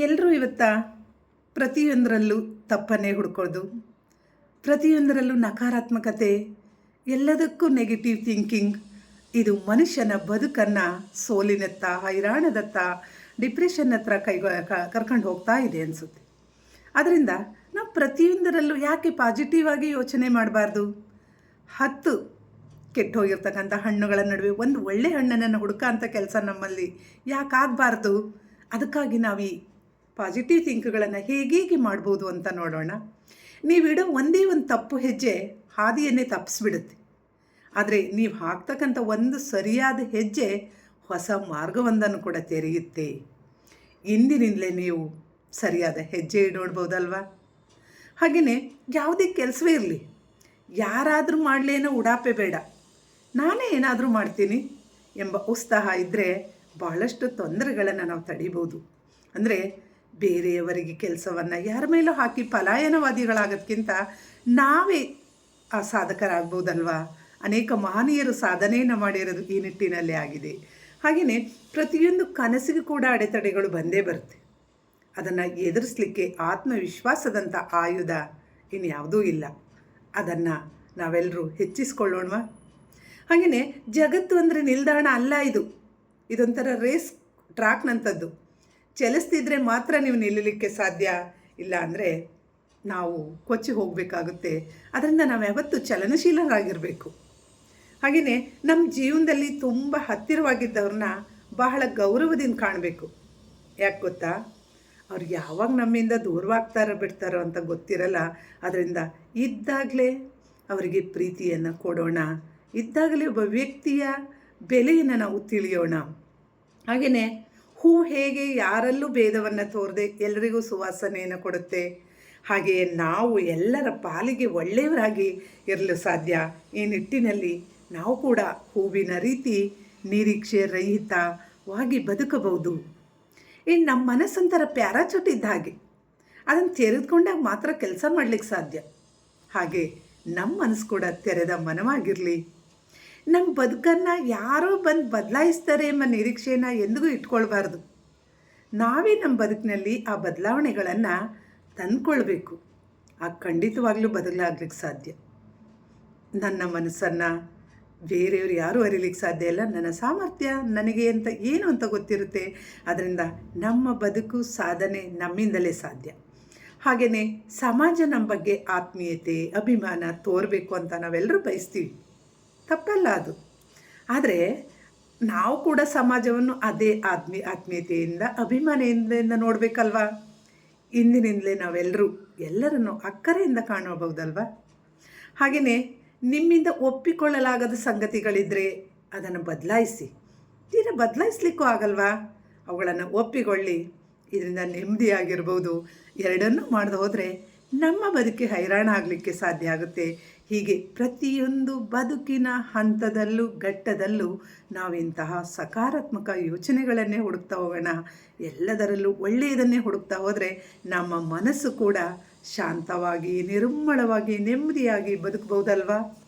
ಎಲ್ಲರೂ ಇವತ್ತ ಪ್ರತಿಯೊಂದರಲ್ಲೂ ತಪ್ಪನ್ನೇ ಹುಡ್ಕೋದು ಪ್ರತಿಯೊಂದರಲ್ಲೂ ನಕಾರಾತ್ಮಕತೆ, ಎಲ್ಲದಕ್ಕೂ ನೆಗೆಟಿವ್ ಥಿಂಕಿಂಗ್ ಇದು ಮನುಷ್ಯನ ಬದುಕನ್ನು ಸೋಲಿನತ್ತ, ಹೈರಾಣದತ್ತ ಡಿಪ್ರೆಷನ್ ಹತ್ರ ಕೈ ಕರ್ಕೊಂಡು ಹೋಗ್ತಾ ಇದೆ ಅನಿಸುತ್ತೆ. ಅದರಿಂದ ನಾವು ಪ್ರತಿಯೊಂದರಲ್ಲೂ ಯಾಕೆ ಪಾಸಿಟಿವ್ ಆಗಿ ಯೋಚನೆ ಮಾಡಬಾರ್ದು? ಹತ್ತು ಕೆಟ್ಟು ಹೋಗಿರ್ತಕ್ಕಂಥ ಹಣ್ಣುಗಳ ನಡುವೆ ಒಂದು ಒಳ್ಳೆ ಹಣ್ಣನ್ನು ಹುಡುಕ ಅಂತ ಕೆಲಸ ನಮ್ಮಲ್ಲಿ ಯಾಕಾಗಬಾರ್ದು ಅದಕ್ಕಾಗಿ ನಾವು ಈ ಪಾಸಿಟಿವ್ ಥಿಂಕ್ಗಳನ್ನು ಹೇಗೇಗೆ ಮಾಡ್ಬೋದು ಅಂತ ನೋಡೋಣ. ನೀವಿಡೋ ಒಂದೇ ಒಂದು ತಪ್ಪು ಹೆಜ್ಜೆ ಹಾದಿಯನ್ನೇ ತಪ್ಪಿಸ್ಬಿಡುತ್ತೆ. ಆದರೆ ನೀವು ಹಾಕ್ತಕ್ಕಂಥ ಒಂದು ಸರಿಯಾದ ಹೆಜ್ಜೆ ಹೊಸ ಮಾರ್ಗವೊಂದನ್ನು ಕೂಡ ತೆರೆಯುತ್ತೆ. ಇಂದಿನಿಂದಲೇ ನೀವು ಸರಿಯಾದ ಹೆಜ್ಜೆ ನೋಡ್ಬೋದಲ್ವಾ? ಹಾಗೆಯೇ ಯಾವುದೇ ಕೆಲಸವೇ ಇರಲಿ, ಯಾರಾದರೂ ಮಾಡಲೇನೋ ಉಡಾಪೆ ಬೇಡ. ನಾನೇ ಏನಾದರೂ ಮಾಡ್ತೀನಿ ಎಂಬ ಉತ್ಸಾಹ ಇದ್ದರೆ ಭಾಳಷ್ಟು ತೊಂದರೆಗಳನ್ನು ನಾವು ತಡಿಬೋದು. ಅಂದರೆ ಬೇರೆಯವರಿಗೆ ಕೆಲಸವನ್ನು ಯಾರ ಮೇಲೂ ಹಾಕಿ ಪಲಾಯನವಾದಿಗಳಾಗೋದ್ಕಿಂತ ನಾವೇ ಆ ಸಾಧಕರಾಗ್ಬೋದಲ್ವಾ ಅನೇಕ ಮಹನೀಯರು ಸಾಧನೆಯನ್ನು ಮಾಡಿರೋದು ಈ ನಿಟ್ಟಿನಲ್ಲಿ ಆಗಿದೆ. ಹಾಗೆಯೇ ಪ್ರತಿಯೊಂದು ಕನಸಿಗೂ ಕೂಡ ಅಡೆತಡೆಗಳು ಬಂದೇ ಬರುತ್ತೆ. ಅದನ್ನು ಎದುರಿಸಲಿಕ್ಕೆ ಆತ್ಮವಿಶ್ವಾಸದಂಥ ಆಯುಧ ಇನ್ಯಾವುದೂ ಇಲ್ಲ. ಅದನ್ನು ನಾವೆಲ್ಲರೂ ಹೆಚ್ಚಿಸ್ಕೊಳ್ಳೋಣವಾ? ಹಾಗೆಯೇ ಜಗತ್ತು ಅಂದರೆ ನಿಲ್ದಾಣ ಅಲ್ಲ ಇದು. ಇದೊಂಥರ ರೇಸ್ ಟ್ರ್ಯಾಕ್ನಂಥದ್ದು. ಚಲಿಸ್ತಿದ್ರೆ ಮಾತ್ರ ನೀವು ನಿಲ್ಲಲಿಕ್ಕೆ ಸಾಧ್ಯ ಇಲ್ಲ ಅಂದರೆ ನಾವು ಕೊಚ್ಚಿ ಹೋಗಬೇಕಾಗುತ್ತೆ. ಅದರಿಂದ ನಾವು ಯಾವತ್ತೂ ಚಲನಶೀಲರಾಗಿರಬೇಕು. ಹಾಗೆಯೇ ನಮ್ಮ ಜೀವನದಲ್ಲಿ ತುಂಬ ಹತ್ತಿರವಾಗಿದ್ದವ್ರನ್ನ ಬಹಳ ಗೌರವದಿಂದ ಕಾಣಬೇಕು. ಯಾಕೆ ಗೊತ್ತಾ? ಅವ್ರು ಯಾವಾಗ ನಮ್ಮಿಂದ ದೂರವಾಗ್ತಾರೋ ಬಿಡ್ತಾರೋ ಅಂತ ಗೊತ್ತಿರಲ್ಲ. ಅದರಿಂದ ಇದ್ದಾಗಲೇ ಅವರಿಗೆ ಪ್ರೀತಿಯನ್ನು ಕೊಡೋಣ. ಇದ್ದಾಗಲೇ ಒಬ್ಬ ವ್ಯಕ್ತಿಯ ಬೆಲೆಯನ್ನು ನಾವು ತಿಳಿಯೋಣ. ಹಾಗೆಯೇ ಹೂ ಹೇಗೆ ಯಾರಲ್ಲೂ ಭೇದವನ್ನು ತೋರದೆ ಎಲ್ಲರಿಗೂ ಸುವಾಸನೆಯನ್ನು ಕೊಡುತ್ತೆ. ಹಾಗೆಯೇ ನಾವು ಎಲ್ಲರ ಪಾಲಿಗೆ ಒಳ್ಳೆಯವರಾಗಿ ಇರಲು ಸಾಧ್ಯ. ಈ ನಿಟ್ಟಿನಲ್ಲಿ ನಾವು ಕೂಡ ಹೂವಿನ ರೀತಿ ನಿರೀಕ್ಷೆ ರಹಿತವಾಗಿ ಬದುಕಬಹುದು. ಇನ್ನು ನಮ್ಮ ಮನಸ್ಸೊಂಥರ ಪ್ಯಾರಾಚೂಟ್ ಇದ್ದ ಹಾಗೆ ಅದನ್ನು ತೆರೆದುಕೊಂಡಾಗ ಮಾತ್ರ ಕೆಲಸ ಮಾಡಲಿಕ್ಕೆ ಸಾಧ್ಯ. ಹಾಗೆ ನಮ್ಮ ಮನಸ್ಸು ಕೂಡ ತೆರೆದ ಮನವಾಗಿರಲಿ. ನಮ್ಮ ಬದುಕನ್ನು ಯಾರೋ ಬಂದು ಬದಲಾಯಿಸ್ತಾರೆ ಎಂಬ ನಿರೀಕ್ಷೆನ ಎಂದಿಗೂ ಇಟ್ಕೊಳ್ಬಾರ್ದು. ನಾವೇ ನಮ್ಮ ಬದುಕಿನಲ್ಲಿ ಆ ಬದಲಾವಣೆಗಳನ್ನು ತಂದ್ಕೊಳ್ಬೇಕು. ಆ ಖಂಡಿತವಾಗ್ಲೂ ಬದಲಾಗ್ಲಿಕ್ಕೆ ಸಾಧ್ಯ. ನನ್ನ ಮನಸ್ಸನ್ನು ಬೇರೆಯವರು ಯಾರೂ ಅರಿಲಿಕ್ಕೆ ಸಾಧ್ಯ ಇಲ್ಲ. ನನ್ನ ಸಾಮರ್ಥ್ಯ ನನಗೆ ಅಂತ ಏನು ಅಂತ ಗೊತ್ತಿರುತ್ತೆ. ಅದರಿಂದ ನಮ್ಮ ಬದುಕು ಸಾಧನೆ ನಮ್ಮಿಂದಲೇ ಸಾಧ್ಯ. ಹಾಗೆಯೇ ಸಮಾಜ ನಮ್ಮ ಬಗ್ಗೆ ಆತ್ಮೀಯತೆ, ಅಭಿಮಾನ ತೋರಬೇಕು ಅಂತ ನಾವೆಲ್ಲರೂ ಬಯಸ್ತೀವಿ. ತಪ್ಪಲ್ಲ ಅದು. ಆದರೆ ನಾವು ಕೂಡ ಸಮಾಜವನ್ನು ಅದೇ ಆತ್ಮಿ, ಆತ್ಮೀಯತೆಯಿಂದ, ಅಭಿಮಾನಿಯಿಂದ ನೋಡಬೇಕಲ್ವಾ? ಇಂದಿನಿಂದಲೇ ನಾವೆಲ್ಲರೂ ಎಲ್ಲರನ್ನು ಅಕ್ಕರೆಯಿಂದ ಕಾಣಬಹುದಲ್ವಾ? ಹಾಗೆಯೇ ನಿಮ್ಮಿಂದ ಒಪ್ಪಿಕೊಳ್ಳಲಾಗದ ಸಂಗತಿಗಳಿದ್ದರೆ ಅದನ್ನು ಬದಲಾಯಿಸಿ. ತೀರಾ ಬದಲಾಯಿಸ್ಲಿಕ್ಕೂ ಆಗಲ್ವಾ? ಅವುಗಳನ್ನು ಒಪ್ಪಿಕೊಳ್ಳಿ. ಇದರಿಂದ ನೆಮ್ಮದಿಯಾಗಿರ್ಬೋದು. ಎರಡನ್ನೂ ಮಾಡದೆ ಹೋದರೆ ನಮ್ಮ ಬದುಕಿ ಹೈರಾಣ ಆಗಲಿಕ್ಕೆ ಸಾಧ್ಯ ಆಗುತ್ತೆ. ಹೀಗೆ ಪ್ರತಿಯೊಂದು ಬದುಕಿನ ಹಂತದಲ್ಲೂ ಘಟ್ಟದಲ್ಲೂ ನಾವಿಂತಹ ಸಕಾರಾತ್ಮಕ ಯೋಚನೆಗಳನ್ನೇ ಹುಡುಕ್ತಾ ಹೋಗೋಣ. ಎಲ್ಲದರಲ್ಲೂ ಒಳ್ಳೆಯದನ್ನೇ ಹುಡುಕ್ತಾ ಹೋದರೆ ನಮ್ಮ ಮನಸ್ಸು ಕೂಡ ಶಾಂತವಾಗಿ, ನಿರ್ಮಳವಾಗಿ, ನೆಮ್ಮದಿಯಾಗಿ ಬದುಕಬಹುದಲ್ವಾ?